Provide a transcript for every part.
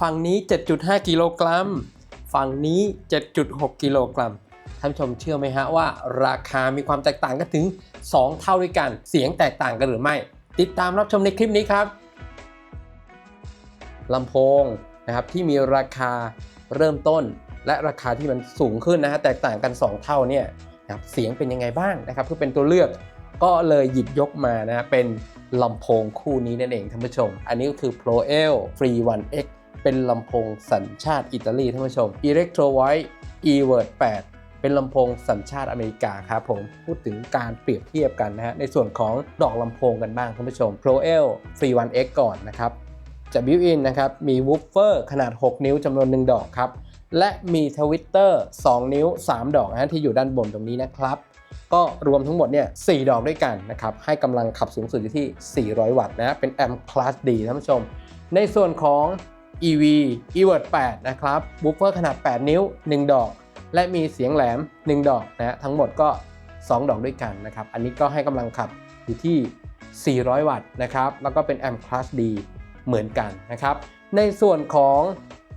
ฝั่งนี้ 7.5 กิโลกรัม ฝั่งนี้ 7.6 กิโลกรัม ท่านผู้ชมเชื่อไหมฮะว่า ราคามีความแตกต่างกันถึง 2 เท่าด้วยกัน เสียงแตกต่างกันหรือไม่ ติดตามรับชมในคลิปนี้ครับ ลำโพงนะครับที่มีราคาเริ่มต้น และราคาที่มันสูงขึ้นนะฮะแตกต่างกัน 2 เท่าเนี่ยนะครับเสียงเป็นยังไงบ้างนะครับเพื่อเป็นตัวเลือกก็เลยหยิบยกมานะเป็นลำโพงคู่นี้นั่นเองท่านผู้ชม อันนี้ก็คือ Pro L Free One X เป็นลำโพงสัญชาติอิตาลีท่านผู้ชม Electro White E-Word 8 เป็นลำโพงสัญชาติอเมริกาครับผม พูดถึงการเปรียบเทียบกันนะฮะ ในส่วนของดอกลำโพงกันบ้างท่านผู้ชม Pro L Free One X ก่อนนะครับจะบิวอินนะครับ มีวูฟเฟอร์ขนาด 6 นิ้วจำนวน 1 ดอกครับ และมีทวิตเตอร์ 2 นิ้ว 3 ดอกนะฮะที่อยู่ด้านบนตรงนี้นะครับ ก็รวมทั้งหมดเนี่ย4ดอกด้วยกันนะครับ ให้กำลังขับสูงสุดอยู่ที่ 400 วัตต์นะ เป็นแอมป์คลาสดีท่านผู้ชม ในส่วนของ EV eWord 8นะครับบูฟเฟอร์ขนาด 8 นิ้ว 1 ดอก และมีเสียงแหลม 1 ดอกนะฮะทั้งหมดก็ 2 ดอกด้วยกันนะครับ อันนี้ก็ให้กำลังขับอยู่ที่ 400 วัตต์นะครับ แล้วก็เป็นแอมป์คลาสดีเหมือนกันนะครับ ในส่วนของ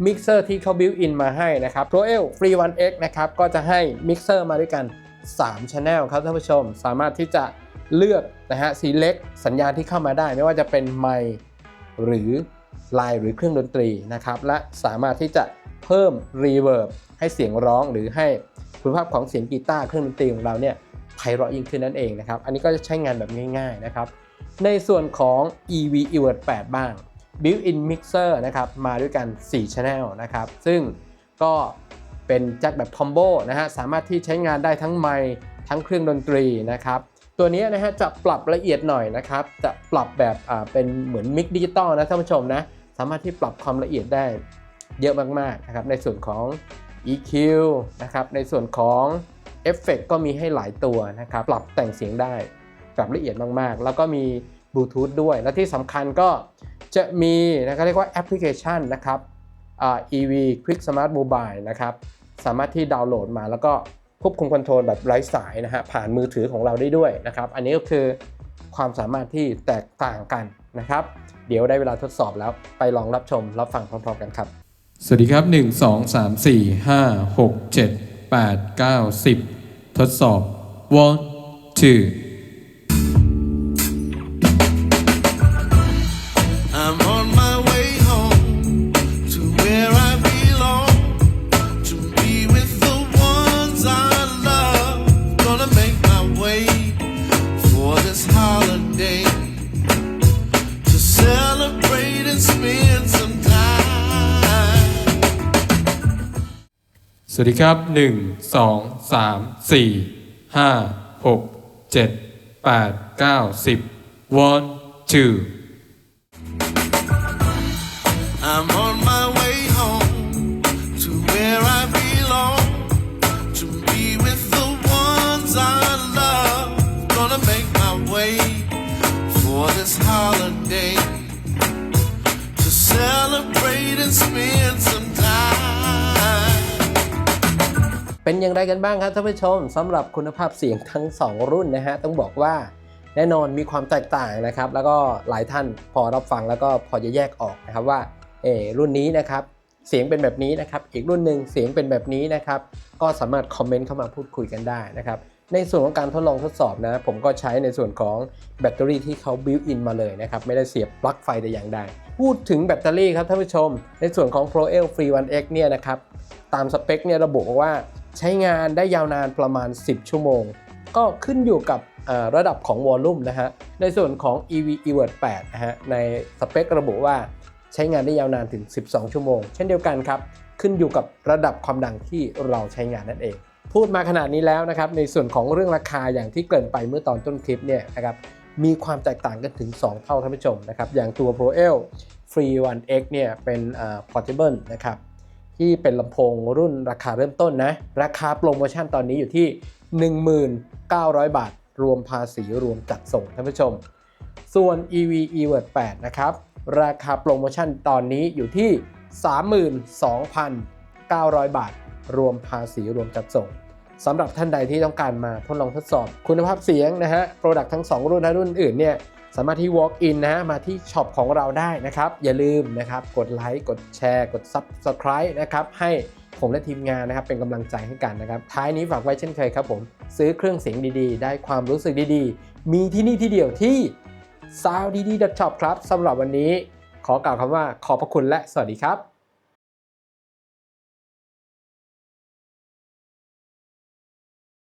มิกเซอร์ที่เขาบิวอินมาให้นะครับ Pro L Free One X นะครับ ก็จะให้มิกเซอร์มาด้วยกัน 3 Channel ครับท่านผู้ชม สามารถที่จะเลือกนะฮะ select สัญญาณที่เข้ามาได้ ไม่ว่าจะเป็นไมค์หรือ ไลน์หรือเครื่องดนตรีนะครับ และสามารถที่จะเพิ่ม reverb ให้เสียงร้องหรือให้คุณภาพของเสียงกีตาร์เครื่องดนตรีของเราเนี่ยไพเราะยิ่งขึ้นนั่นเองนะครับ อันนี้ก็จะใช้งานแบบง่ายๆนะครับ ในส่วนของ EV eWord 8 บ้าง built-in mixer นะครับ มาด้วยกัน 4 channel นะครับ ซึ่งก็เป็นแจ็คแบบคอมโบนะฮะ สามารถที่ใช้งานได้ทั้งไมค์ทั้งเครื่องดนตรีนะครับ ตัวนี้นะฮะจะปรับละเอียดหน่อยนะครับ จะปรับแบบเป็นเหมือนมิกดิจิตอลนะท่านผู้ชมนะ สามารถที่ปรับความละเอียดได้เยอะมากๆนะครับในส่วนของ EQ นะครับในส่วนของเอฟเฟกก็มีให้หลายตัวนะครับปรับแต่งเสียงได้ปรับละเอียดมากๆ แล้วก็มีบลูทูธด้วย และที่สำคัญก็จะมีนะครับเรียกว่าแอปพลิเคชันนะครับ EV Quick Smart Mobile นะครับสามารถที่ดาวน์โหลดมาแล้วก็ควบคุมคอนโทรลแบบไร้สายนะฮะผ่านมือถือของเราได้ด้วยนะครับ อันนี้ก็คือความสามารถที่แตกต่างกันนะครับ เดี๋ยวได้เวลาทดสอบแล้วไปลองรับชมรับฟังพร้อม ๆ กันครับ สวัสดีครับ 1 2 3 4 5 6 7 8 9 10 ทดสอบ one two สวัสดีครับ 1 2 3 4 5 6 7 8 9 10 one two I'm on เป็นอย่างไรกันบ้างครับท่านผู้ชมสำหรับคุณภาพเสียงทั้ง 2 รุ่นนะฮะต้องบอกว่าแน่นอนมีความแตกต่างนะครับ แล้วก็หลายท่านพอรับฟังแล้วก็พอจะแยกออกนะครับว่าเออรุ่นนี้นะครับเสียงเป็นแบบนี้นะครับ อีกรุ่นหนึ่งเสียงเป็นแบบนี้นะครับ ก็สามารถคอมเมนต์เข้ามาพูดคุยกันได้นะครับ ในส่วนของการทดลองทดสอบนะ ผมก็ใช้ในส่วนของแบตเตอรี่ที่เขาบิวอินมาเลยนะครับ ไม่ได้เสียบปลั๊กไฟแต่อย่างใด พูดถึงแบตเตอรี่ครับท่านผู้ชม ในส่วนของ Pro L Free One X เนี่ยนะครับ ตามสเปคเนี่ยระบุว่า ใช้งานได้ยาวนานประมาณ 10 ชั่วโมง ก็ขึ้นอยู่กับระดับของวอลลุ่มนะฮะ ในส่วนของ EV eWord 8นะฮะ ในสเปคระบุว่าใช้งานได้ยาวนานถึง 12 ชั่วโมง เช่นเดียวกันครับ ขึ้นอยู่กับระดับความดังที่เราใช้งานนั่นเอง พูดมาขนาดนี้แล้วนะครับ ในส่วนของเรื่องราคาอย่างที่เกริ่นไปเมื่อตอนต้นคลิปเนี่ยนะครับ มีความแตกต่างกันถึง 2 เท่าท่านผู้ชมนะครับ อย่างตัว Pro L Free One X เนี่ยเป็น portable นะครับ ที่เป็นลำโพงรุ่นราคาเริ่มต้นนะ ราคาโปรโมชั่นตอนนี้อยู่ที่ 19,000 บาท รวมภาษีรวมจัดส่งท่านผู้ชม ส่วน EV eWord 8 นะครับ ราคาโปรโมชั่นตอนนี้อยู่ที่ 32,900 บาท รวมภาษีรวมจัดส่งสำหรับท่านใดที่ต้องการมาทดลองทดสอบคุณภาพเสียงนะฮะ โปรดักทั้ง 2 รุ่นและรุ่นอื่นเนี่ย สามารถที่ walk in นะฮะมาที่ช็อปของเราได้นะครับ อย่าลืมนะครับกดไลค์กดแชร์ กด subscribe นะครับให้ผมและทีมงานนะครับเป็นกำลังใจให้กันนะครับ ท้ายนี้ฝากไว้เช่นเคยครับผม ซื้อเครื่องเสียงดีๆ ได้ความรู้สึกดีๆ มีที่นี่ที่เดียวที่ sound ดีๆ shop ครับสำหรับวันนี้ ขอกล่าวคำว่าขอบพระคุณและสวัสดีครับ